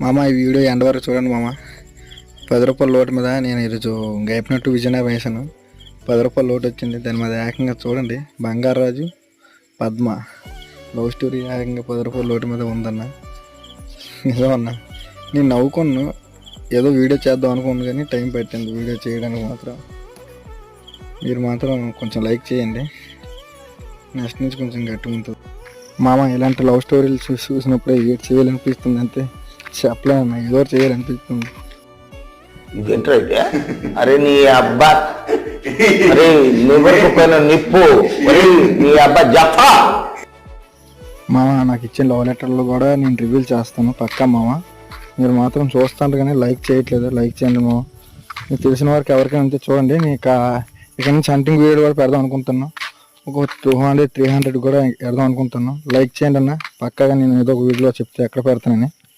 మామ ఈ వీడియో ఎండ వరకు చూడండి మామ. పది రూపాయల లోటు మీద నేను ఈరోజు గైపినట్టు విజయనగరం వేసాను. పది రూపాయల లోటు వచ్చింది. దాని మీద ఏకంగా చూడండి. బంగారాజు పద్మ. లవ్ స్టోరీ ఏకంగా పది రూపాయల లోటు మీద ఉందన్న. నిజమన్నా నేను నవ్వుకున్నాను. ఏదో వీడియో చేద్దాం అనుకున్నాను కానీ టైం పట్టింది వీడియో చేయడానికి మాత్రం. మీరు మాత్రం కొంచెం లైక్ చేయండి. నెక్స్ట్ నుంచి కొంచెం గట్టి ఉంటుంది. మామ ఇలాంటి లవ్ స్టోరీలు చూసి చూసినప్పుడే ఏడ్ చేయాలనిపిస్తుంది అంతే. చెప్పలేను ఏదో చేయాలనిపిస్తుంది. ఇదేంటైతే అరే నీ అబ్బా అరే నివరకు పైన నిప్పు నీ అబ్బా జఫా. మామ నాకు ఇచ్చిన లవ్ లెటర్లు కూడా నేను రివీల్ చేస్తాను పక్కా మామ. మీరు మాత్రం చూస్తాను కానీ లైక్ చేయట్లేదు లైక్ చేయండి మామ. మీకు తెలిసిన వారికి ఎవరికైనా ఉంటే చూడండి నేను ఇక ఇక నుంచి హంటింగ్ వీడియో కూడా పెడదాం అనుకుంటున్నాను ఒక టూ హండ్రెడ్ త్రీ హండ్రెడ్ కూడా పెడదాం అనుకుంటున్నాను లైక్ చేయండి అన్న పక్కాగా నేను ఏదో ఒక వీడియోలో చెప్తే ఎక్కడ పెడతానని.